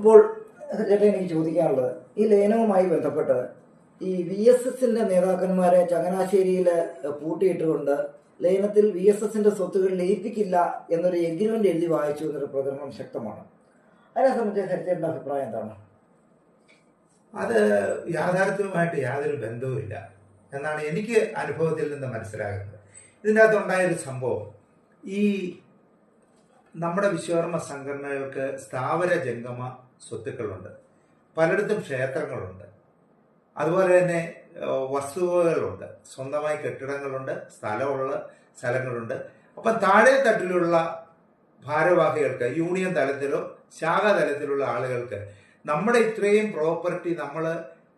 അപ്പോൾ ചേട്ടാ എനിക്ക് ചോദിക്കാനുള്ളത് ഈ ലയനവുമായി ബന്ധപ്പെട്ട് ഈ വി എസ് എസിന്റെ നേതാക്കന്മാരെ ചങ്ങനാശ്ശേരിയിൽ പൂട്ടിയിട്ടുകൊണ്ട് ലയനത്തിൽ വി എസ് എസിന്റെ സ്വത്തുകൾ ലയിപ്പിക്കില്ല എന്നൊരു എഗ്രിമെന്റ് എഴുതി വായിച്ചു എന്നൊരു പ്രചരണം ശക്തമാണ്. അതിനെ സംബന്ധിച്ച് ഹരിചേട്ടന്റെ അഭിപ്രായം എന്താണ്? അത് യാഥാർത്ഥ്യവുമായിട്ട് യാതൊരു ബന്ധവുമില്ല എന്നാണ് എനിക്ക് അനുഭവത്തിൽ നിന്ന് മനസ്സിലാകുന്നത്. ഇതിന്റെ അകത്തുണ്ടായൊരു സംഭവം ഈ നമ്മുടെ വിശ്വകർമ്മ സംഘടനകൾക്ക് സ്ഥാവര ജംഗമ സ്വത്തുക്കളുണ്ട്. പലയിടത്തും ക്ഷേത്രങ്ങളുണ്ട്. അതുപോലെ തന്നെ വസ്തുവകളുണ്ട് സ്വന്തമായി കെട്ടിടങ്ങളുണ്ട് സ്ഥലമുള്ള സ്ഥലങ്ങളുണ്ട്. അപ്പം താഴെ തട്ടിലുള്ള ഭാരവാഹികൾക്ക് യൂണിയൻ തലത്തിലോ ശാഖ തലത്തിലുള്ള ആളുകൾക്ക് നമ്മുടെ ഇത്രയും പ്രോപ്പർട്ടി നമ്മൾ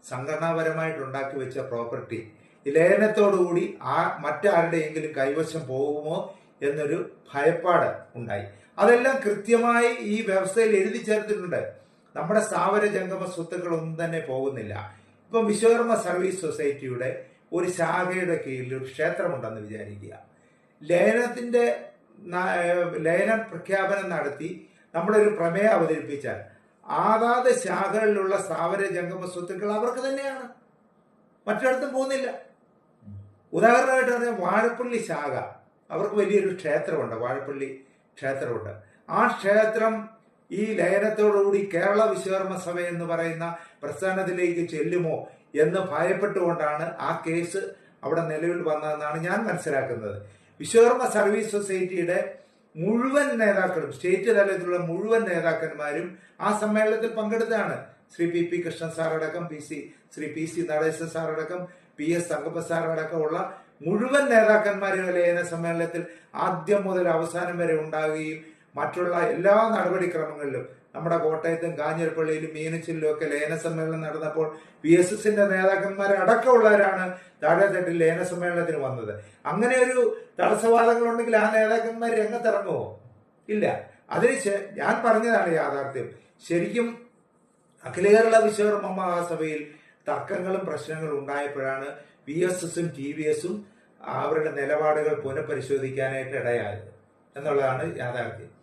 സംഘടനാപരമായിട്ട് ഉണ്ടാക്കി വെച്ച പ്രോപ്പർട്ടി ലയനത്തോടുകൂടി ആ മറ്റാരുടെയെങ്കിലും കൈവശം പോകുമോ എന്നൊരു ഭയപ്പാട് ഉണ്ടായി. അതെല്ലാം കൃത്യമായി ഈ വ്യവസ്ഥയിൽ എഴുതി ചേർത്തിട്ടുണ്ട്. നമ്മുടെ സ്ഥാപന ജംഗമ സ്വത്തുക്കളൊന്നും തന്നെ പോകുന്നില്ല. ഇപ്പം വിശ്വകർമ്മ സർവീസ് സൊസൈറ്റിയുടെ ഒരു ശാഖയുടെ കീഴിൽ ഒരു ക്ഷേത്രമുണ്ടെന്ന് വിചാരിക്കുക. ലയനത്തിന്റെ ലയന ലയനം പ്രഖ്യാപനം നടത്തി നമ്മളൊരു പ്രമേയം അവതരിപ്പിച്ചാൽ ആതാത് ശാഖകളിലുള്ള സ്ഥാപന ജംഗമ സ്വത്തുക്കൾ അവർക്ക് തന്നെയാണ്. മറ്റിടത്തും പോകുന്നില്ല. ഉദാഹരണമായിട്ട് പറഞ്ഞാൽ വാഴപ്പള്ളി ശാഖ അവർക്ക് വലിയൊരു ക്ഷേത്രമുണ്ട്. വാഴപ്പള്ളി ക്ഷേത്രമുണ്ട്. ആ ക്ഷേത്രം ഈ ലയനത്തോടുകൂടി കേരള വിശ്വകർമ്മ സഭ എന്ന് പറയുന്ന പ്രസ്ഥാനത്തിലേക്ക് ചെല്ലുമോ എന്ന് ഭയപ്പെട്ടുകൊണ്ടാണ് ആ കേസ് അവിടെ നിലവിൽ വന്നതെന്നാണ് ഞാൻ മനസ്സിലാക്കുന്നത്. വിശ്വകർമ്മ സർവീസ് സൊസൈറ്റിയുടെ മുഴുവൻ നേതാക്കളും സ്റ്റേറ്റ് തലത്തിലുള്ള മുഴുവൻ നേതാക്കന്മാരും ആ സമ്മേളനത്തിൽ പങ്കെടുത്തതാണ്. Shri P P Krishnan സാറടക്കം P C Shri P C Natesan സാറടക്കം P S Thankappa sir അടക്കമുള്ള മുഴുവൻ നേതാക്കന്മാരും ലയന സമ്മേളനത്തിൽ ആദ്യം മുതൽ അവസാനം വരെ ഉണ്ടാവുകയും മറ്റുള്ള എല്ലാ നടപടിക്രമങ്ങളിലും നമ്മുടെ കോട്ടയത്തും കാഞ്ഞിരപ്പള്ളിയിലും മീനച്ചിലും ഒക്കെ ലയന സമ്മേളനം നടന്നപ്പോൾ പി എസ് എസിന്റെ നേതാക്കന്മാരടക്കമുള്ളവരാണ് താഴെത്തട്ടിൽ ലയന സമ്മേളനത്തിന് വന്നത്. അങ്ങനെ ഒരു തടസ്സവാദങ്ങളുണ്ടെങ്കിൽ ആ നേതാക്കന്മാർ രംഗത്തിറങ്ങുമോ? ഇല്ല. അതിന് ഞാൻ പറഞ്ഞതാണ് യാഥാർത്ഥ്യം. ശരിക്കും അഖില കേരള വിശ്വകർമ്മ മഹാസഭയിൽ തർക്കങ്ങളും പ്രശ്നങ്ങളും ഉണ്ടായപ്പോഴാണ് വി എസ് എസും ടി വി എസും അവരുടെ നിലപാടുകൾ പുനഃപരിശോധിക്കാനായിട്ട് ഇടയായത്. എന്നുള്ളതാണ് യാഥാർത്ഥ്യം.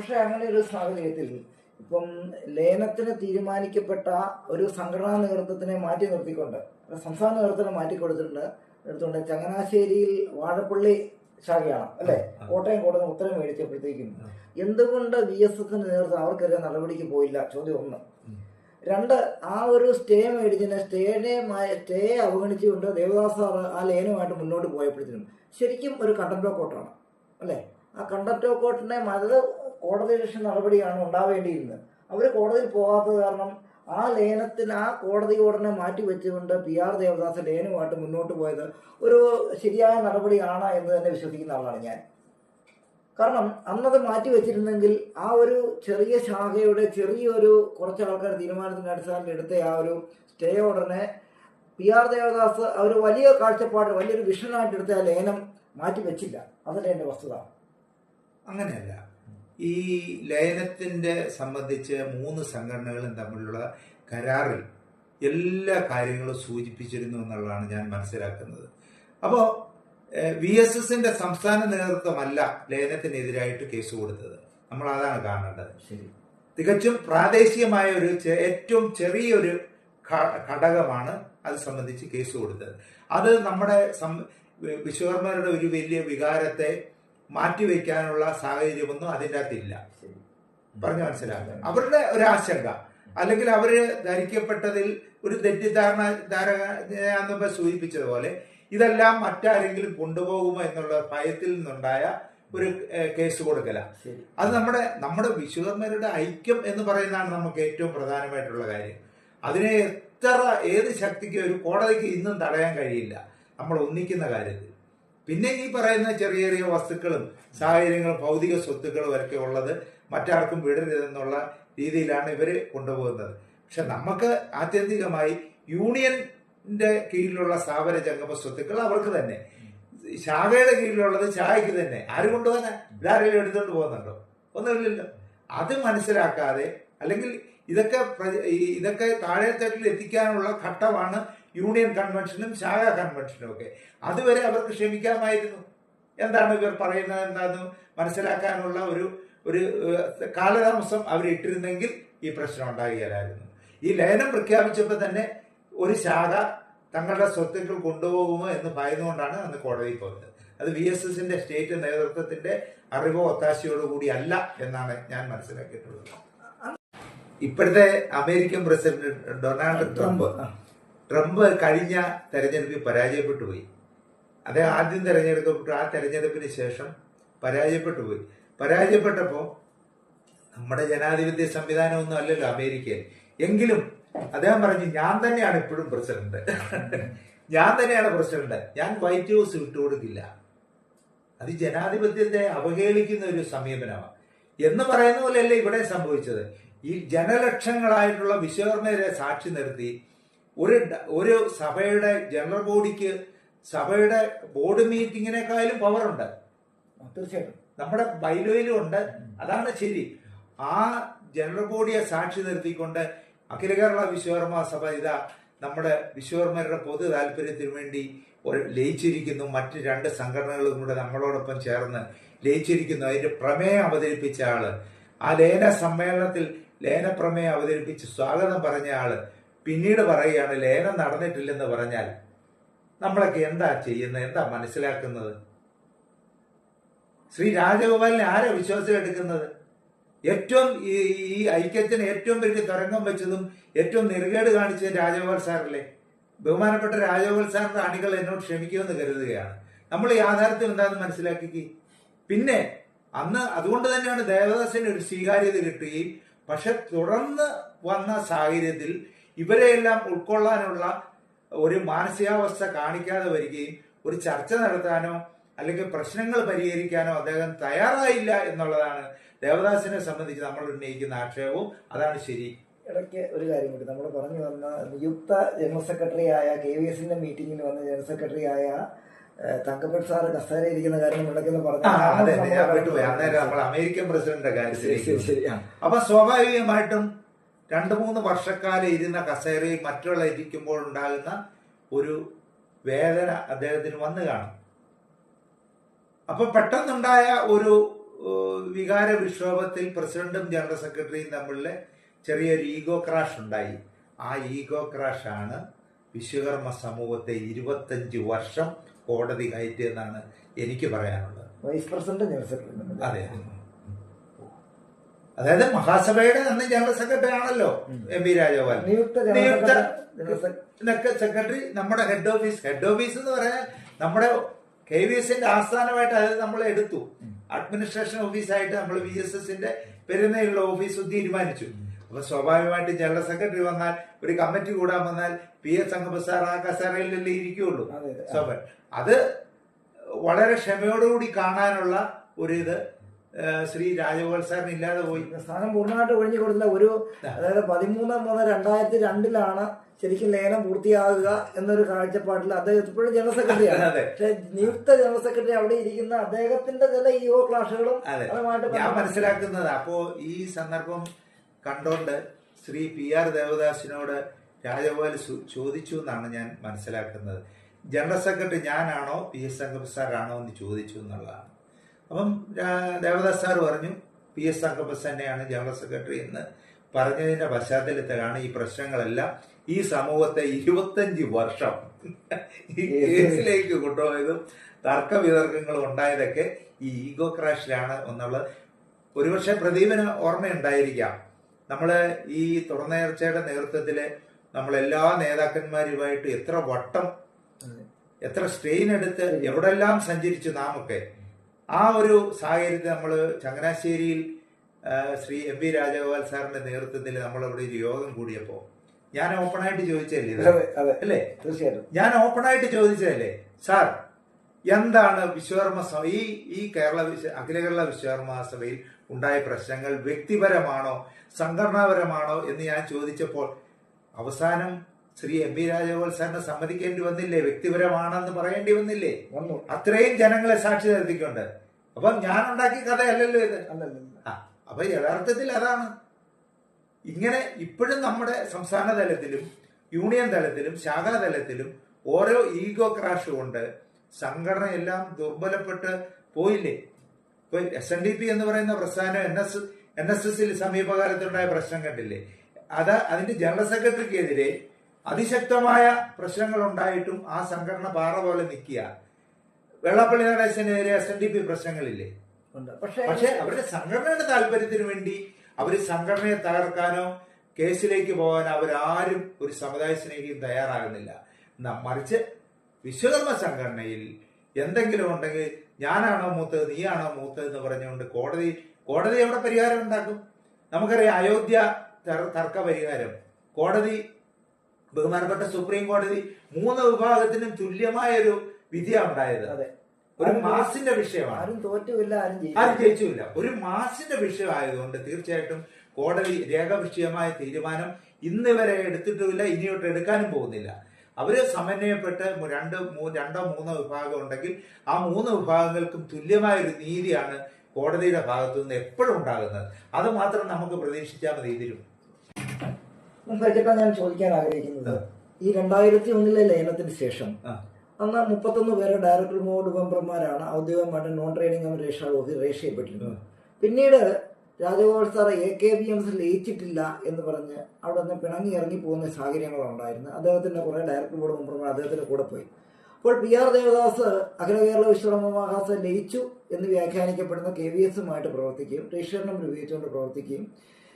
പക്ഷെ അങ്ങനെ ഒരു സാഹചര്യത്തിൽ ഇപ്പം ലയനത്തിന് തീരുമാനിക്കപ്പെട്ട ഒരു സംഘടനാ നേതൃത്വത്തിനെ മാറ്റി നിർത്തിക്കൊണ്ട് സംസ്ഥാന നേതൃത്വത്തിനെ മാറ്റി കൊടുത്തിട്ടുണ്ട് എടുത്തുകൊണ്ട് ചങ്ങനാശ്ശേരിയിൽ വാഴപ്പള്ളി ശാഖയാണ് അല്ലെ? കോട്ടയം കോട്ടയം ഉത്തരം മേടിച്ചപ്പോഴത്തേക്കും. എന്തുകൊണ്ട് വി എസ് എസിന്റെ നേതൃത്വം അവർക്കെതിരെ നടപടിക്ക് പോയില്ല? ചോദ്യം ഒന്ന്. രണ്ട് ആ ഒരു സ്റ്റേ മേടിച്ചതിന് സ്റ്റേനെ സ്റ്റേ അവഗണിച്ചുകൊണ്ട് ദേവദാസ് സാർ ആ ലയനമായിട്ട് മുന്നോട്ട് പോയപ്പോഴത്തേനും ശരിക്കും ഒരു കണ്ടംപ്റ്റ് കോട്ടാണ് അല്ലേ? ആ കണ്ടംപ്റ്റ് കോട്ടിനെ മത കോടതി രക്ഷ നടപടിയാണ് ഉണ്ടാവേണ്ടിയിരുന്നത്. അവർ കോടതിയിൽ പോകാത്തത് കാരണം ആ ലയനത്തിൽ ആ കോടതി ഓർഡറിനെ മാറ്റി വെച്ചുകൊണ്ട് പി ആർ ദേവദാസ് ലയനമായിട്ട് മുന്നോട്ട് പോയത് ഒരു ശരിയായ നടപടിയാണ് എന്ന് തന്നെ വിശ്വസിക്കുന്ന ആളാണ് ഞാൻ. കാരണം അന്നത് മാറ്റി വെച്ചിരുന്നെങ്കിൽ ആ ഒരു ചെറിയ ശാഖയുടെ ചെറിയൊരു കുറച്ച് ആൾക്കാർ തീരുമാനത്തിന്റെ അടിസ്ഥാനത്തിൽ എടുത്ത ആ ഒരു സ്റ്റേ ഓർഡറിനെ പി ആർ ദേവദാസ് അവർ വലിയ കാഴ്ചപ്പാട് വലിയൊരു വിഷനായിട്ട് എടുത്ത ആ ലേനം മാറ്റി വെച്ചില്ല. അതല്ലേ എന്റെ വസ്തുത? അങ്ങനെയല്ല. ഈ ലയനത്തിന്റെ സംബന്ധിച്ച് മൂന്ന് സംഘടനകളും തമ്മിലുള്ള കരാറിൽ എല്ലാ കാര്യങ്ങളും സൂചിപ്പിച്ചിരുന്നു എന്നുള്ളതാണ് ഞാൻ മനസ്സിലാക്കുന്നത്. അപ്പോൾ വി എസ് എസിന്റെ സംസ്ഥാന നേതൃത്വമല്ല ലയനത്തിനെതിരായിട്ട് കേസ് കൊടുത്തത്. നമ്മൾ അതാണ് കാണേണ്ടത്. ശരി. തികച്ചും പ്രാദേശികമായ ഒരു ഏറ്റവും ചെറിയൊരു ഘടകമാണ് അത് സംബന്ധിച്ച് കേസ് കൊടുത്തത്. അത് നമ്മുടെ വിശ്വകർമ്മരുടെ ഒരു വലിയ വികാരത്തെ മാറ്റിവെക്കാനുള്ള സാഹചര്യമൊന്നും അതിന്റെ അകത്തില്ല പറഞ്ഞു മനസ്സിലാക്കുക അവരുടെ ഒരു ആശങ്ക. അല്ലെങ്കിൽ അവർ ധരിക്കപ്പെട്ടതിൽ ഒരു തെറ്റിദ്ധാരണ ധാരണ സൂചിപ്പിച്ചതുപോലെ ഇതെല്ലാം മറ്റാരെങ്കിലും കൊണ്ടുപോകുമോ എന്നുള്ള ഭയത്തിൽ നിന്നുണ്ടായ ഒരു കേസ് കൊടുക്കല. അത് നമ്മുടെ നമ്മുടെ വിശ്വകർമ്മരുടെ ഐക്യം എന്ന് പറയുന്നതാണ് നമുക്ക് ഏറ്റവും പ്രധാനമായിട്ടുള്ള കാര്യം. അതിനെ എത്ര ഏത് ശക്തിക്ക് ഒരു കോടതിക്ക് ഇന്നും തടയാൻ കഴിയില്ല. നമ്മൾ ഒന്നിക്കുന്ന കാര്യത്തിൽ. പിന്നെ ഈ പറയുന്ന ചെറിയ ചെറിയ വസ്തുക്കളും സാഹചര്യങ്ങളും ഭൗതിക സ്വത്തുക്കളും ഒക്കെ ഉള്ളത് മറ്റാർക്കും വിടരുതെന്നുള്ള രീതിയിലാണ് ഇവർ കൊണ്ടുപോകുന്നത്. പക്ഷെ നമുക്ക് ആത്യന്തികമായി യൂണിയന്റെ കീഴിലുള്ള സ്ഥാപന ജംഗമ സ്വത്തുക്കൾ അവർക്ക് തന്നെ. ശാഖയുടെ കീഴിലുള്ളത് ശാഖയ്ക്ക് തന്നെ. ആര് കൊണ്ടുപോകാനാ? ഇതാരെങ്കിലും എടുത്തുകൊണ്ട് പോകുന്നുണ്ടോ? ഒന്നുമില്ലല്ലോ. അത് മനസ്സിലാക്കാതെ അല്ലെങ്കിൽ ഇതൊക്കെ ഇതൊക്കെ താഴെ താഴെത്തട്ടിൽ എത്തിക്കാനുള്ള ഘട്ടമാണ് യൂണിയൻ കൺവെൻഷനും ശാഖ കൺവെൻഷനും ഒക്കെ. അതുവരെ അവർക്ക് ക്ഷമിക്കാമായിരുന്നു. എന്താണ് ഇവർ പറയുന്നത്? എന്താണെന്ന് മനസ്സിലാക്കാനുള്ള ഒരു ഒരു കാലതാമസം അവരിട്ടിരുന്നെങ്കിൽ ഈ പ്രശ്നം ഉണ്ടാകുകയില്ലായിരുന്നു ഈ ലയനം പ്രഖ്യാപിച്ചപ്പോൾ തന്നെ ഒരു ശാഖ തങ്ങളുടെ സ്വത്തുക്കൾ കൊണ്ടുപോകുമോ എന്ന് ഭയന്നുകൊണ്ടാണ് അന്ന് കോടതിയിൽ പോയത്. അത് വി എസ് എസിന്റെ സ്റ്റേറ്റ് നേതൃത്വത്തിന്റെ അറിവോ ഒത്താശയോടുകൂടി അല്ല എന്നാണ് ഞാൻ മനസ്സിലാക്കിയിട്ടുള്ളത്. ഇപ്പോഴത്തെ American president Donald Trump. Trump കഴിഞ്ഞ തെരഞ്ഞെടുപ്പിൽ പരാജയപ്പെട്ടു പോയി. അദ്ദേഹം ആദ്യം തെരഞ്ഞെടുക്കപ്പെട്ടു ആ തെരഞ്ഞെടുപ്പിന് ശേഷം പരാജയപ്പെട്ടു പോയി. പരാജയപ്പെട്ടപ്പോൾ നമ്മുടെ ജനാധിപത്യ സംവിധാനമൊന്നും അല്ലല്ലോ അമേരിക്കയിൽ. എങ്കിലും അദ്ദേഹം പറഞ്ഞു ഞാൻ തന്നെയാണ് ഇപ്പോഴും പ്രസിഡന്റ്. ഞാൻ തന്നെയാണ് പ്രസിഡന്റ്. ഞാൻ വൈറ്റ് ഹൗസ് വിട്ടുകൊടുക്കില്ല അത് ജനാധിപത്യത്തെ അവഹേളിക്കുന്ന ഒരു സമീപനമാണ്. എന്ന് പറയുന്ന പോലെയല്ലേ ഇവിടെ സംഭവിച്ചത്. ഈ ജനലക്ഷങ്ങളായിട്ടുള്ള വിശ്വകർമ്മരെ സാക്ഷി നിർത്തി ഒരു ഒരു സഭയുടെ ജനറൽ ബോഡിക്ക് സഭയുടെ ബോർഡ് മീറ്റിങ്ങിനേക്കാളും പവറുണ്ട് തീർച്ചയായിട്ടും. നമ്മുടെ ബൈലോയിലും ഉണ്ട്. അതാണ് ശരി. ആ ജനറൽ ബോഡിയെ സാക്ഷി നിർത്തിക്കൊണ്ട് അഖില കേരള വിശ്വകർമ്മ സഭ ഇതാ നമ്മുടെ വിശ്വകർമ്മരുടെ പൊതു താല്പര്യത്തിന് വേണ്ടി ലയിച്ചിരിക്കുന്നു. മറ്റ് രണ്ട് സംഘടനകളും കൂടെ നമ്മളോടൊപ്പം ചേർന്ന് ലയിച്ചിരിക്കുന്നു. അതിന്റെ പ്രമേയം അവതരിപ്പിച്ച ആൾ. ആ ലയന സമ്മേളനത്തിൽ ലയന പ്രമേയം അവതരിപ്പിച്ച് സ്വാഗതം പറഞ്ഞ ആൾ പിന്നീട് പറയുകയാണ് ലയനം നടന്നിട്ടില്ലെന്ന് പറഞ്ഞാൽ നമ്മളൊക്കെ എന്താ ചെയ്യുന്നത്? എന്താ മനസ്സിലാക്കുന്നത്? ശ്രീ രാജഗോപാലിനെ ആരാ വിശ്വാസം എടുക്കുന്നത്? ഏറ്റവും ഈ ഈ ഐക്യത്തിന് ഏറ്റവും വലിയ തുരങ്കം വെച്ചതും ഏറ്റവും നെറുകേട് കാണിച്ചത് രാജഗോപാൽ സാറല്ലേ? ബഹുമാനപ്പെട്ട രാജഗോപാൽ സാറിന്റെ അണികൾ എന്നോട് ക്ഷമിക്കുമെന്ന് കരുതുകയാണ്. നമ്മൾ യാഥാർത്ഥ്യം എന്താണെന്ന് മനസ്സിലാക്കി പിന്നെ അന്ന് അതുകൊണ്ട് തന്നെയാണ് ദേവദാസിന് ഒരു സ്വീകാര്യത കിട്ടുകയും പക്ഷെ തുടർന്ന് വന്ന സാഹചര്യത്തിൽ ഇവരെയെല്ലാം ഉൾക്കൊള്ളാനുള്ള ഒരു മാനസികാവസ്ഥ കാണിക്കാതെ വരികയും ഒരു ചർച്ച നടത്താനോ അല്ലെങ്കിൽ പ്രശ്നങ്ങൾ പരിഹരിക്കാനോ അദ്ദേഹം തയ്യാറായില്ല എന്നുള്ളതാണ് ദേവദാസിനെ സംബന്ധിച്ച് നമ്മൾ ഉന്നയിക്കുന്ന ആക്ഷേപവും. അതാണ് ശരി. ഇടയ്ക്ക് ഒരു കാര്യം കൂടി നമ്മൾ പറഞ്ഞു വന്ന നിയുക്ത ജനറൽ സെക്രട്ടറി ആയ കെ വി എസിന്റെ മീറ്റിംഗിൽ വന്ന ജനറൽ സെക്രട്ടറി ആയ തങ്കപ്പൻ സാറ് ഇരിക്കുന്ന കാര്യം ഉണ്ടെന്ന് പറഞ്ഞു അമേരിക്കൻ പ്രസിഡന്റിന്റെ കാര്യം കാര്യത്തിൽ ശരി ശരി. അപ്പൊ സ്വാഭാവികമായിട്ടും രണ്ടു മൂന്ന് വർഷക്കാലം ഇരുന്ന കസേരയിൽ മറ്റുള്ള ഇരിക്കുമ്പോൾ ഉണ്ടാകുന്ന ഒരു വേദന അദ്ദേഹത്തിന് വന്നു കാണും. അപ്പൊ പെട്ടെന്നുണ്ടായ ഒരു വികാര വിക്ഷോഭത്തിൽ പ്രസിഡന്റും ജനറൽ സെക്രട്ടറിയും തമ്മിലെ ചെറിയൊരു ഈഗോ ക്രാഷ് ഉണ്ടായി. ആ ഈഗോ ക്രാഷ് ആണ് വിശ്വകർമ്മ സമൂഹത്തെ ഇരുപത്തഞ്ച് വർഷം കോടതി കയറ്റിയെന്നാണ് എനിക്ക് പറയാനുള്ളത്. വൈസ് പ്രസിഡന്റ് ജനറൽ സെക്രട്ടറി അതെ. അതായത് മഹാസഭയുടെ അന്ന് ജനറൽ സെക്രട്ടറി ആണല്ലോ. M P Rajagopal. നിയുക്ത സെക്രട്ടറി നമ്മുടെ ഹെഡ് ഓഫീസ്. ഹെഡ് ഓഫീസ് എന്ന് പറഞ്ഞാൽ നമ്മുടെ കെ വി എസിന്റെ ആസ്ഥാനമായിട്ട് അത് നമ്മൾ എടുത്തു. അഡ്മിനിസ്ട്രേഷൻ ഓഫീസായിട്ട് നമ്മൾ വി എസ് എസിന്റെ പെരുന്നയുള്ള ഓഫീസ് തീരുമാനിച്ചു. അപ്പൊ സ്വാഭാവികമായിട്ട് ജനറൽ സെക്രട്ടറി വന്നാൽ ഒരു കമ്മിറ്റി കൂടാൻ വന്നാൽ പി എസ് സംഘപ്രസാർ ആ കസേരയിലല്ലേ ഇരിക്കുകയുള്ളൂ അതെ അതെ. സ്വാഭാവികം. അത് വളരെ ക്ഷമയോടുകൂടി കാണാനുള്ള ഒരു ഇത് ശ്രീ രാജഗോപാൽ സാറിന് ഇല്ലാതെ പോയി. സ്ഥാനം പൂർണമായിട്ട് ഒഴിഞ്ഞു കൊടുത്തില്ല ഒരു. അതായത് പതിമൂന്ന് മൂന്ന് രണ്ടായിരത്തി രണ്ടിലാണ് ശരിക്കും ലേലം പൂർത്തിയാകുക എന്നൊരു കാഴ്ചപ്പാടിൽ അദ്ദേഹം ഇപ്പോഴും ജനറൽ സെക്രട്ടറിയാണ് അതെ പക്ഷെ നിയുക്ത ജനറൽ സെക്രട്ടറി അവിടെ ഇരിക്കുന്ന അദ്ദേഹത്തിന്റെ ചില ഇഒ ക്ലാഷുകളും ക്ലാസുകളും അതുമായിട്ട് ഞാൻ മനസ്സിലാക്കുന്നത് അപ്പോ ഈ സന്ദർഭം കണ്ടോണ്ട് ശ്രീ പി ആർ ദേവദാസിനോട് രാജഗോപാൽ ചോദിച്ചു എന്നാണ് ഞാൻ മനസ്സിലാക്കുന്നത്. ജനറൽ സെക്രട്ടറി ഞാനാണോ പി എസ് സംഘപ്രസാറാണോ എന്ന് ചോദിച്ചു എന്നുള്ളതാണ്. അപ്പം ദേവദാസ് സാർ പറഞ്ഞു പി എസ് സംഘപ്രസ് തന്നെയാണ് ജനറൽ സെക്രട്ടറി എന്ന് പറഞ്ഞതിന്റെ പശ്ചാത്തലത്തിലാണ് ഈ പ്രശ്നങ്ങളെല്ലാം ഈ സമൂഹത്തെ ഇരുപത്തഞ്ച് വർഷം ഈ കേസിലേക്ക് കൊണ്ടുപോയതും തർക്ക വിതർക്കങ്ങളും ഉണ്ടായതൊക്കെ ഈ ഈഗോ ക്രാഷിലാണ് എന്നുള്ളത്. ഒരുപക്ഷെ പ്രദീപിന് ഓർമ്മയുണ്ടായിരിക്കാം. നമ്മൾ ഈ തുറന്നേർച്ചയുടെ നേതൃത്വത്തിൽ നമ്മളെല്ലാ നേതാക്കന്മാരുമായിട്ട് എത്ര വട്ടം എത്ര സ്ട്രെയിൻ എടുത്ത് എവിടെല്ലാം സഞ്ചരിച്ചു നാമൊക്കെ. ആ ഒരു സാഹചര്യത്തിൽ നമ്മൾ ചങ്ങനാശ്ശേരിയിൽ ശ്രീ എം വി രാജഗോപാൽ സാറിന്റെ നേതൃത്വത്തിൽ നമ്മളിവിടെ ഒരു യോഗം കൂടിയപ്പോൾ ഞാൻ ഓപ്പണായിട്ട് ചോദിച്ചല്ലേ അല്ലേ? തീർച്ചയായിട്ടും. ഞാൻ ഓപ്പണായിട്ട് ചോദിച്ചതല്ലേ? സാർ എന്താണ് വിശ്വകർമ്മ സഭ ഈ ഈ കേരള വിശ്വ അഖില കേരള വിശ്വകർമ്മ സഭയിൽ ഉണ്ടായ പ്രശ്നങ്ങൾ വ്യക്തിപരമാണോ സംഘടനാപരമാണോ എന്ന് ഞാൻ ചോദിച്ചപ്പോൾ അവസാനം ശ്രീ എം പി രാജഗോപാൽ സാറിന് സമ്മതിക്കേണ്ടി വന്നില്ലേ? വ്യക്തിപരമാണെന്ന് പറയേണ്ടി വന്നില്ലേ? വന്നു. അത്രയും ജനങ്ങളെ സാക്ഷി നിർത്തിക്കൊണ്ട്. അപ്പം ഞാൻ ഉണ്ടാക്കിയ കഥയല്ലല്ലോ ഇത്. ആ, അപ്പൊ യഥാർത്ഥത്തിൽ അതാണ്. ഇങ്ങനെ ഇപ്പോഴും നമ്മുടെ സംസ്ഥാന തലത്തിലും യൂണിയൻ തലത്തിലും ശാഖാ തലത്തിലും ഓരോ ഈഗോ ക്രാഷ് കൊണ്ട് സംഘടനയെല്ലാം ദുർബലപ്പെട്ട് പോയില്ലേ? ഇപ്പൊ എസ് എൻ ഡി പി എന്ന് പറയുന്ന പ്രസ്ഥാനം എൻ എസ് എൻ എസ് എസിൽ സമീപകാലത്തുണ്ടായ പ്രശ്നം കണ്ടില്ലേ? അത് അതിന്റെ ജനറൽ സെക്രട്ടറിക്കെതിരെ അതിശക്തമായ പ്രശ്നങ്ങൾ ഉണ്ടായിട്ടും ആ സംഘടന പാറ പോലെ നിൽക്കുക. വെള്ളപ്പള്ളി നടേശനെതിരെ എസ് എൻ ഡി പി പ്രശ്നങ്ങളില്ലേ? പക്ഷേ പക്ഷെ അവരുടെ സംഘടനയുടെ താല്പര്യത്തിന് വേണ്ടി അവർ സംഘടനയെ തകർക്കാനോ കേസിലേക്ക് പോകാനോ അവരാരും ഒരു സമുദായ സ്നേഹിയും തയ്യാറാകുന്നില്ല. മറിച്ച് വിശ്വകർമ്മ സംഘടനയിൽ എന്തെങ്കിലും ഉണ്ടെങ്കിൽ ഞാനാണോ മൂത്തത് നീയാണോ മൂത്തത് എന്ന് പറഞ്ഞുകൊണ്ട് കോടതി കോടതി എവിടെ പരിഹാരം ഉണ്ടാക്കും? നമുക്കറിയാം അയോധ്യ തർ- തർക്ക പരിഹാരം. കോടതി ബഹുമാനപ്പെട്ട സുപ്രീം കോടതി മൂന്ന് വിഭാഗത്തിനും തുല്യമായ ഒരു വിധിയാണ് ഉണ്ടായത്. ഒരു മാസിന്റെ വിഷയമാണ്. ആരും തോറ്റുമില്ല ആരും ജയിച്ചില്ല. ഒരു മാസിന്റെ വിഷയമായതുകൊണ്ട് തീർച്ചയായിട്ടും കോടതി രേഖവിഷയമായ തീരുമാനം ഇന്ന് വരെ എടുത്തിട്ടുമില്ല ഇനിയോട്ട് എടുക്കാനും പോകുന്നില്ല. അവർ സമന്വയപ്പെട്ട് രണ്ട് രണ്ടോ മൂന്നോ വിഭാഗം ഉണ്ടെങ്കിൽ ആ മൂന്ന് വിഭാഗങ്ങൾക്കും തുല്യമായ ഒരു നീതിയാണ് കോടതിയുടെ ഭാഗത്തു നിന്ന് എപ്പോഴും ഉണ്ടാകുന്നത്. അത് മാത്രം നമുക്ക് പ്രതീക്ഷിച്ചാൽ മതി ഇതിലും. മുമ്പേറ്റ ഞാൻ ചോദിക്കാൻ ആഗ്രഹിക്കുന്നത്. ഈ രണ്ടായിരത്തി ഒന്നിലെ ലയനത്തിന് ശേഷം. അന്ന് മുപ്പത്തൊന്ന് പേരെ ഡയറക്ടർ ബോർഡ് മെമ്പർമാരാണ് ഔദ്യോഗികമായിട്ട് നോൺ ട്രേഡിംഗ് രക്ഷപ്പെട്ടിരുന്നത് രജിസ്ട്രാർ ഓഫീസ് രജിസ്റ്റർ ചെയ്യപ്പെട്ടിരുന്നത്. പിന്നീട് Rajagopal sir A K B M S ലയിച്ചിട്ടില്ല എന്ന് പറഞ്ഞ് അവിടെ നിന്ന് പിണങ്ങി ഇറങ്ങി പോകുന്ന സാഹചര്യങ്ങളുണ്ടായിരുന്നു. അദ്ദേഹത്തിന്റെ കുറെ ഡയറക്ടർ ബോർഡ് മെമ്പർമാർ അദ്ദേഹത്തിന്റെ കൂടെ പോയി. അപ്പോൾ പി ആർ ദേവദാസ് അഖില കേരള വിശ്വകർമ്മ മഹാസഭ ലയിച്ചു എന്ന് വ്യാഖ്യാനിക്കപ്പെടുന്ന കെ വി എസുമായിട്ട് പ്രവർത്തിക്കുകയും രജിസ്റ്റർ നമ്പർ ഉപയോഗിച്ചുകൊണ്ട് പ്രവർത്തിക്കുകയും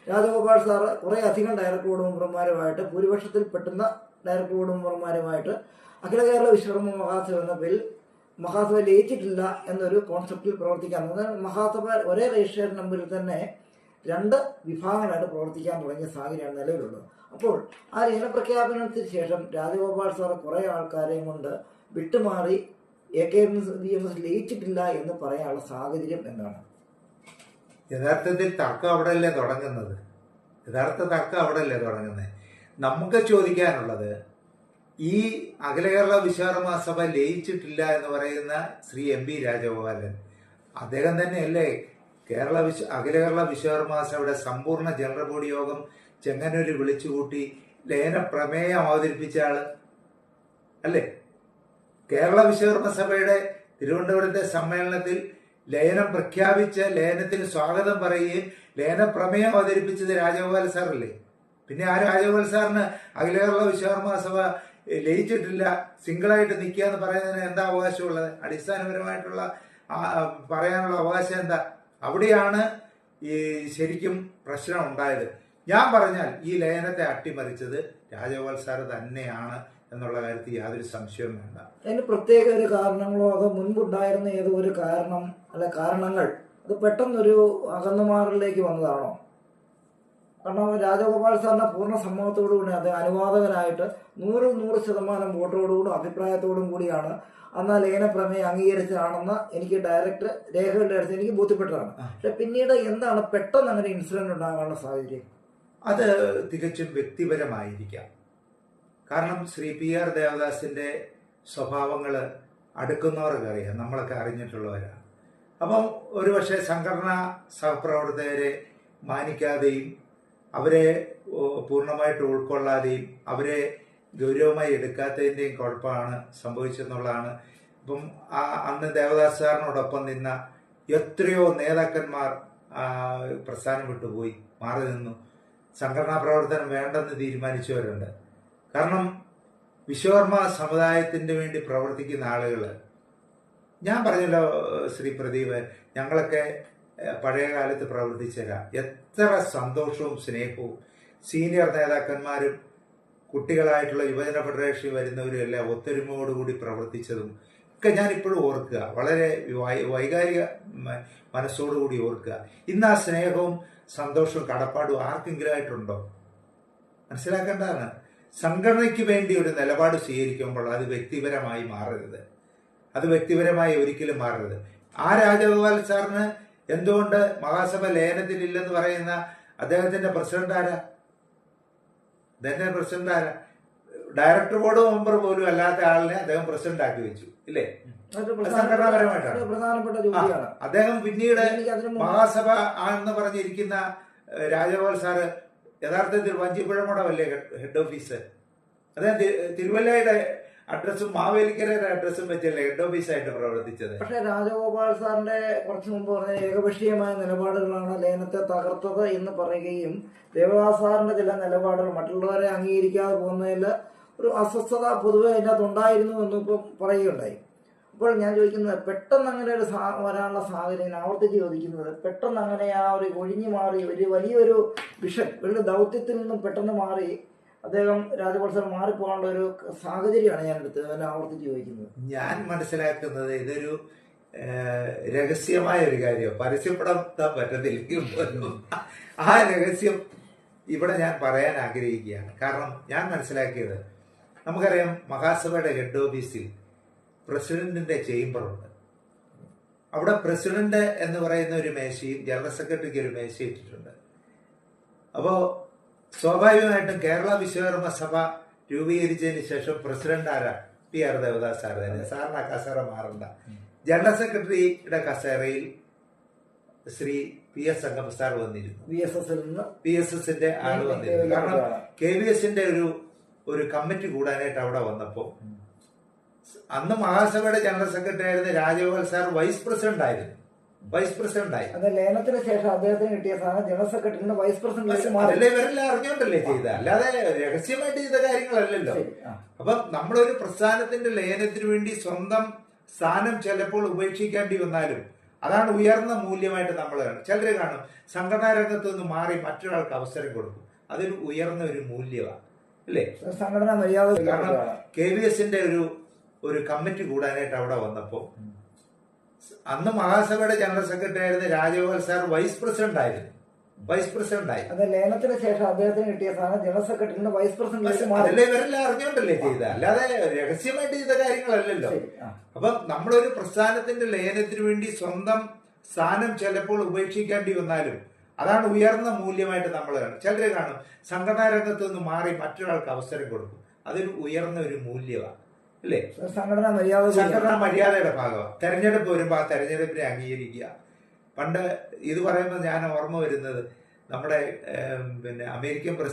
രാജഗോപാൽ സാറ് കുറെ അധികം ഡയറക്ടർ മെമ്പർമാരുമായിട്ട് ഭൂരിപക്ഷത്തിൽ പെട്ടുന്ന ഡയറക്ടർ മെമ്പർമാരുമായിട്ട് അഖില കേരള വിശ്വകർമ്മ മഹാസഭ എന്ന പേരിൽ മഹാസഭ ലയിച്ചിട്ടില്ല എന്നൊരു കോൺസെപ്റ്റിൽ പ്രവർത്തിക്കാൻ മഹാസഭ ഒരേ രജിസ്ട്രേഷൻ നമ്പറിൽ തന്നെ രണ്ട് വിഭാഗങ്ങളായിട്ട് പ്രവർത്തിക്കാൻ തുടങ്ങിയ സാഹചര്യമാണ് നിലവിലുള്ളത്. അപ്പോൾ ആ ലയന പ്രഖ്യാപനത്തിന് ശേഷം രാജഗോപാൽ സാർ കുറെ ആൾക്കാരെയും കൊണ്ട് വിട്ടുമാറി A K M S B M S ലയിച്ചിട്ടില്ല എന്ന് പറയാനുള്ള സാഹചര്യം എന്താണ്? യഥാർത്ഥത്തിൽ തർക്കം അവിടെയല്ലേ തുടങ്ങുന്നത്? യഥാർത്ഥ തർക്കം അവിടെയല്ലേ തുടങ്ങുന്നത്? നമുക്ക് ചോദിക്കാനുള്ളത് ഈ അഖില കേരള വിശ്വകർമ്മ സഭ ലയിച്ചിട്ടില്ല എന്ന് പറയുന്ന ശ്രീ എം പി രാജഗോപാലൻ അദ്ദേഹം തന്നെയല്ലേ കേരള വിശ്വ അഖില കേരള വിശ്വകർമ്മ സഭയുടെ സമ്പൂർണ ജനറൽ ബോഡി യോഗം ചെങ്ങന്നൂരിൽ വിളിച്ചുകൂട്ടി ലയന പ്രമേയം അവതരിപ്പിച്ച ആൾ? അല്ലേ? കേരള വിശ്വകർമ്മ സഭയുടെ തിരുവനന്തപുരത്തെ സമ്മേളനത്തിൽ ലയനം പ്രഖ്യാപിച്ച് ലയനത്തിന് സ്വാഗതം പറയുകയും ലയന പ്രമേയം അവതരിപ്പിച്ചത് രാജഗോപാൽ സാറല്ലേ? പിന്നെ ആ രാജഗോപാൽ സാറിന് അഖില കേരള വിശ്വകർമ്മ സഭ ലയിച്ചിട്ടില്ല സിംഗിളായിട്ട് നിൽക്കുക എന്ന് പറയുന്നതിന് എന്താ അവകാശമുള്ളത്? അടിസ്ഥാനപരമായിട്ടുള്ള പറയാനുള്ള അവകാശം എന്താ? അവിടെയാണ് ഈ ശരിക്കും പ്രശ്നം ഉണ്ടായത്. ഞാൻ പറഞ്ഞാൽ ഈ ലയനത്തെ അട്ടിമറിച്ചത് രാജഗോപാൽ സാർ തന്നെയാണ്. എന്നുള്ള കാര്യത്തിൽ യാതൊരു സംശയവും വേണ്ട. അതിന് പ്രത്യേക ഒരു കാരണങ്ങളോ അതോ മുൻപുണ്ടായിരുന്ന ഏതോ ഒരു കാരണം അല്ല കാരണങ്ങൾ അത് പെട്ടെന്നൊരു അകന്നുമാറിലേക്ക് വന്നതാണോ? കാരണം രാജഗോപാൽ സാറിന്റെ പൂർണ സമ്മതത്തോടു കൂടി അദ്ദേഹം അനുവാദകനായിട്ട് നൂറ് നൂറ് ശതമാനം വോട്ടോടുകൂടും അഭിപ്രായത്തോടും കൂടിയാണ് അന്ന് ആ പ്രമേയം അംഗീകരിച്ചതാണെന്ന് എനിക്ക് ഡയറക്റ്റ് രേഖകളുടെ അടുത്ത് എനിക്ക് ബോധ്യപ്പെട്ടതാണ്. പക്ഷെ പിന്നീട് എന്താണ് പെട്ടെന്ന് അങ്ങനെ ഇൻസിഡന്റ് ഉണ്ടാകാനുള്ള സാഹചര്യം? അത് തികച്ചും വ്യക്തിപരമായിരിക്കാം. കാരണം ശ്രീ പി ആർ ദേവദാസിന്റെ സ്വഭാവങ്ങൾ അടുക്കുന്നവർക്ക് അറിയാം നമ്മളൊക്കെ അറിഞ്ഞിട്ടുള്ളവരാണ്. അപ്പം ഒരുപക്ഷെ സംഘടനാ സഹപ്രവർത്തകരെ മാനിക്കാതെയും അവരെ പൂർണമായിട്ട് ഉൾക്കൊള്ളാതെയും അവരെ ഗൗരവമായി എടുക്കാത്തതിന്റെയും കുഴപ്പമാണ് സംഭവിച്ചെന്നുള്ളതാണ്. ഇപ്പം ആ അന്ന് ദേവദാസ് സാറിനോടൊപ്പം നിന്ന എത്രയോ നേതാക്കന്മാർ പ്രസ്ഥാനം വിട്ടുപോയി മാറി നിന്നു. സംഘടനാ പ്രവർത്തനം വേണ്ടെന്ന് തീരുമാനിച്ചവരുണ്ട്. കാരണം വിശ്വകർമ്മ സമുദായത്തിന് വേണ്ടി പ്രവർത്തിക്കുന്ന ആളുകൾ ഞാൻ പറഞ്ഞല്ലോ ശ്രീ പ്രദീപ് ഞങ്ങളൊക്കെ പഴയ കാലത്ത് പ്രവർത്തിച്ചവരാ. എത്ര സന്തോഷവും സ്നേഹവും സീനിയർ നേതാക്കന്മാരും കുട്ടികളായിട്ടുള്ള യുവജന ഫെഡറേഷൻ വരുന്നവരും എല്ലാം ഒത്തൊരുമയോടുകൂടി പ്രവർത്തിച്ചതും ഒക്കെ ഞാൻ ഇപ്പോഴും ഓർക്കുക. വളരെ വൈകാരിക മനസ്സോടുകൂടി ഓർക്കുക. ഇന്ന് ആ സ്നേഹവും സന്തോഷവും കടപ്പാടും ആർക്കെങ്കിലും ആയിട്ടുണ്ടോ? മനസ്സിലാക്കേണ്ടതാണ്. സംഘടനയ്ക്ക് വേണ്ടി ഒരു നിലപാട് സ്വീകരിക്കുമ്പോൾ അത് വ്യക്തിപരമായി മാറരുത്. അത് വ്യക്തിപരമായി ഒരിക്കലും മാറരുത്. ആ രാജഗോപാൽ സാറിന് എന്തുകൊണ്ട് മഹാസഭ ലയനത്തിലില്ലെന്ന് പറയുന്ന അദ്ദേഹത്തിന്റെ പ്രസിഡന്റ് ആരാ? അദ്ദേഹത്തിന്റെ പ്രസിഡന്റ് ആരാ? ഡയറക്ടർ ബോർഡ് മെമ്പർ പോലും അല്ലാത്ത ആളിനെ അദ്ദേഹം പ്രസിഡന്റ് ആക്കി വെച്ചു ഇല്ലേ? സംഘടനാപരമായിട്ടാണ്. അദ്ദേഹം പിന്നീട് മഹാസഭ ആണെന്ന് പറഞ്ഞിരിക്കുന്ന രാജഗോപാൽ സാറ് യഥാർത്ഥത്തിൽ വഞ്ചിപ്പുഴ മഠമല്ലേ ഹെഡ് ഓഫീസ്? അദ്ദേഹം തി- തിരുവല്ലയുടെ അഡ്രസ്സും മാവേലിക്കരയുടെ അഡ്രസ്സും വെച്ചല്ലേ ഹെഡ് ഓഫീസായിട്ട് പ്രവർത്തിച്ചത്? പക്ഷേ രാജഗോപാൽ സാറിന്റെ കുറച്ച് മുമ്പ് പറഞ്ഞ ഏകപക്ഷീയമായ നിലപാടുകളാണ് ലേനത്തെ തകർത്തത് എന്ന് പറയുകയും ദേവദാസ് സാറിന്റെ ചില നിലപാടുകൾ മറ്റുള്ളവരെ അംഗീകരിക്കാതെ പോകുന്നതിൽ ഒരു അസ്വസ്ഥത പൊതുവെ അതിനകത്ത് ഉണ്ടായിരുന്നു എന്ന് ഇപ്പം പറയുകയുണ്ടായി. അപ്പോൾ ഞാൻ ചോദിക്കുന്നത് പെട്ടെന്ന് അങ്ങനെ ഒരു സാ വരാനുള്ള സാഹചര്യം ഞാൻ ആവർത്തിച്ച് ചോദിക്കുന്നത് പെട്ടെന്ന് അങ്ങനെ ആ ഒരു ഒഴിഞ്ഞു മാറി ഒരു വലിയൊരു വിഷൻ വലിയ ദൗത്യത്തിൽ നിന്നും പെട്ടെന്ന് മാറി അദ്ദേഹം രാജഗോപാൽ സാർ മാറിപ്പോകാനുള്ള ഒരു സാഹചര്യമാണ് ഞാൻ എടുത്തത് അതിനെ ആവർത്തിച്ച് ചോദിക്കുന്നത്. ഞാൻ മനസ്സിലാക്കുന്നത് ഇതൊരു രഹസ്യമായ ഒരു കാര്യം പരസ്യപ്പെടുത്താൻ പറ്റത്തില്ലെങ്കിൽ പോലും ആ രഹസ്യം ഇവിടെ ഞാൻ പറയാൻ ആഗ്രഹിക്കുകയാണ്. കാരണം ഞാൻ മനസ്സിലാക്കിയത് നമുക്കറിയാം മഹാസഭയുടെ ഹെഡ് ഓഫീസിൽ പ്രസിഡന്റിന്റെ ചേംബറുണ്ട് അവിടെ പ്രസിഡന്റ് എന്ന് പറയുന്ന ഒരു മേശയും ജനറൽ സെക്രട്ടറിക്ക് ഒരു മേശ ഇട്ടിട്ടുണ്ട്. അപ്പോൾ സ്വാഭാവികമായിട്ടും കേരള വിശ്വകർമ്മ സഭ രൂപീകരിച്ചതിന് ശേഷം പ്രസിഡന്റ് ആരാ? പി ആർ ദേവദാസ് സാർ തന്നെ. സാറിന് ആ കസേര മാറണ്ട. ജനറൽ സെക്രട്ടറിയുടെ കസേരയിൽ Shri P S Sangama sir വന്നിരുന്നു. പി എസ് എസിൽ നിന്ന് പി എസ് എസിന്റെ ആൾ വന്നിരുന്നു. കാരണം കെ വി എസിന്റെ ഒരു ഒരു കമ്മിറ്റി കൂടാനായിട്ട് അവിടെ വന്നപ്പോൾ അന്ന് മഹാസഭയുടെ ജനറൽ സെക്രട്ടറി ആയിരുന്ന രാജഗോപാൽ സാർ വൈസ് പ്രസിഡന്റ് ആയിരുന്നു. വൈസ് പ്രസിഡന്റ് ആയി. അത് ലയനത്തിന് ശേഷം അദ്ദേഹത്തിന് കിട്ടിയ സാധനം ജനറൽ സെക്രട്ടറിന്റെ വൈസ് പ്രസിഡന്റ് അതല്ലേ ഇവരെല്ലാം അറിഞ്ഞോണ്ടല്ലേ ചെയ്ത അല്ലാതെ രഹസ്യമായിട്ട് ചെയ്ത കാര്യങ്ങളല്ലല്ലോ. അപ്പം നമ്മളൊരു പ്രസ്ഥാനത്തിന്റെ ലയനത്തിന് വേണ്ടി സ്വന്തം സ്ഥാനം ചിലപ്പോൾ ഉപേക്ഷിക്കേണ്ടി വന്നാലും അതാണ് ഉയർന്ന മൂല്യമായിട്ട് നമ്മൾ കാണും ചിലർ കാണും സംഘടനാ രംഗത്ത് നിന്ന് മാറി മറ്റൊരാൾക്ക് അവസരം കൊടുക്കും. അതൊരു ഉയർന്ന ഒരു മൂല്യമാണ് അല്ലേ? സംഘടനാ മര്യാദ കാരണം കെ വി എസിന്റെ ഒരു ഒരു കമ്മിറ്റി കൂടാനായിട്ട് അവിടെ വന്നപ്പോൾ അന്ന് മഹാസഭയുടെ ജനറൽ സെക്രട്ടറി ആയിരുന്ന രാജഗോപാൽ സാർ വൈസ് പ്രസിഡന്റ് ആയിരുന്നു. വൈസ് പ്രസിഡന്റ് ആയി. അത് ശേഷം അദ്ദേഹത്തിന് കിട്ടിയ സാധനം ജനറൽ സെക്രട്ടറിന്റെ വൈസ് പ്രസിഡന്റ് മാറി. അതല്ലേ ഇവരെല്ലാം അറിഞ്ഞോണ്ടല്ലേ ചെയ്ത അല്ലാതെ രഹസ്യമായിട്ട് ചെയ്ത കാര്യങ്ങളല്ലല്ലോ. അപ്പം നമ്മളൊരു പ്രസ്ഥാനത്തിന്റെ ലയനത്തിന് വേണ്ടി സ്വന്തം സ്ഥാനം ചിലപ്പോൾ ഉപേക്ഷിക്കേണ്ടി വന്നാലും അതാണ് ഉയർന്ന മൂല്യമായിട്ട് നമ്മൾ കാണും ചിലർ കാണും സംഘടനാ രംഗത്ത് നിന്ന് മാറി മറ്റൊരാൾക്ക് അവസരം കൊടുക്കും. അതൊരു ഉയർന്ന ഒരു മൂല്യമാണ് അല്ലേ? സംഘടനാ മര്യാദ സംഘടനാ മര്യാദയുടെ ഭാഗമാണ് തെരഞ്ഞെടുപ്പ് വരുമ്പോൾ ആ തെരഞ്ഞെടുപ്പിനെ അംഗീകരിക്കുക. പണ്ട് ഇത് പറയുമ്പോൾ ഞാൻ ഓർമ്മ വരുന്നത് നമ്മുടെ പിന്നെ അമേരിക്കൻ പ്രസിഡന്റ്